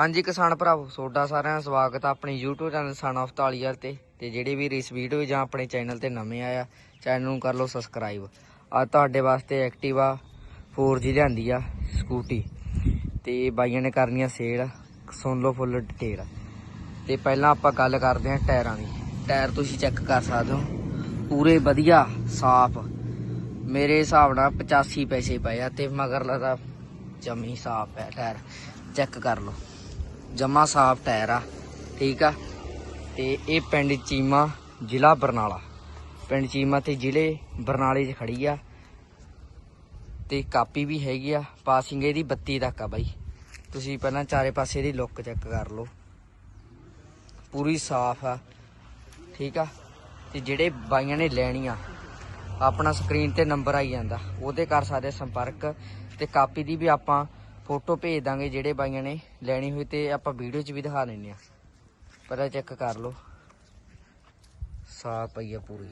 ਹਾਂਜੀ ਕਿਸਾਨ ਭਰਾਵੋ, ਤੁਹਾਡਾ ਸਾਰਿਆਂ ਦਾ ਸਵਾਗਤ ਆ ਆਪਣੇ YouTube ਚੈਨਲ ਸਨ ਆਫ ਤਾਲੀਆਰ ਤੇ। ਤੇ ਜਿਹੜੇ ਵੀ ਇਸ ਵੀਡੀਓ ਜਾਂ ਆਪਣੇ ਚੈਨਲ ਤੇ ਨਵੇਂ ਆਇਆ ਚੈਨਲ ਨੂੰ ਕਰ ਲਓ ਸਬਸਕ੍ਰਾਈਬ ਆ ਤੁਹਾਡੇ ਵਾਸਤੇ ਐਕਟਿਵਾ 4G ਲਿਆਂਦੀ ਆ ਸਕੂਟੀ ਤੇ ਬਾਈਆਂ ਨੇ ਕਰਨੀ ਆ ਸੇਲ ਸੁਣ ਲਓ ਫੁੱਲ ਡਿਟੇਲ ਤੇ ਪਹਿਲਾਂ ਆਪਾਂ ਗੱਲ ਕਰਦੇ ਹਾਂ ਟਾਇਰਾਂ ਦੀ। ਟਾਇਰ ਤੁਸੀਂ ਚੈੱਕ ਕਰ ਸਕਦੇ ਹੋ। ਪੂਰੇ ਵਧੀਆ, ਸਾਫ਼। ਮੇਰੇ ਹਿਸਾਬ ਨਾਲ 85 ਪੈਸੇ ਪਏ ਆ ਤੇ ਮਗਰਲਾ ਤਾਂ ਜਮੀ ਸਾਫ਼ ਹੈ ਟਾਇਰ। ਚੈੱਕ ਕਰ ਲਓ। ਜਮਾ ਸਾਫ਼ ਟਾਇਰ ਆ, ਠੀਕ ਆ? ਤੇ ਇਹ ਪਿੰਡ ਚੀਮਾ ਜ਼ਿਲ੍ਹਾ ਬਰਨਾਲਾ। ਪਿੰਡ ਚੀਮਾ ਤੇ ਜ਼ਿਲ੍ਹੇ ਬਰਨਾਲੇ 'ਚ ਖੜੀ ਆ। ਤੇ ਕਾਪੀ ਵੀ ਹੈਗੀ ਆ, ਪਾਸਿੰਗ ਇਹਦੀ 32 ਤੱਕ ਆ ਬਾਈ। ਤੁਸੀਂ ਪਹਿਲਾਂ ਚਾਰੇ ਪਾਸੇ ਦੀ ਲੁੱਕ ਚੈੱਕ ਕਰ ਲਓ। ਪੂਰੀ ਸਾਫ਼ ਆ, ਠੀਕ ਆ? ਤੇ ਜਿਹੜੇ ਬਾਈਆਂ ਨੇ ਲੈਣੀ ਆ ਆਪਣਾ ਸਕਰੀਨ ਤੇ ਨੰਬਰ ਆਈ ਜਾਂਦਾ, ਉਹਦੇ ਕਰ ਸਕਦੇ ਸੰਪਰਕ। ਤੇ ਕਾਪੀ ਦੀ ਵੀ ਆਪਾਂ ਫੋਟੋ ਭੇਜ ਦਾਂਗੇ ਜਿਹੜੇ ਬਾਈਆਂ ਨੇ ਲੈਣੀ ਹੋਈ ਤੇ ਆਪਾਂ ਵੀਡੀਓ 'ਚ ਵੀ ਦਿਖਾ ਦਿੰਨੇ ਆ ਪਹਿਲਾਂ ਚੈੱਕ ਕਰ ਲਓ। ਸਾਫ਼ ਪਈ ਆ ਪੂਰੀ।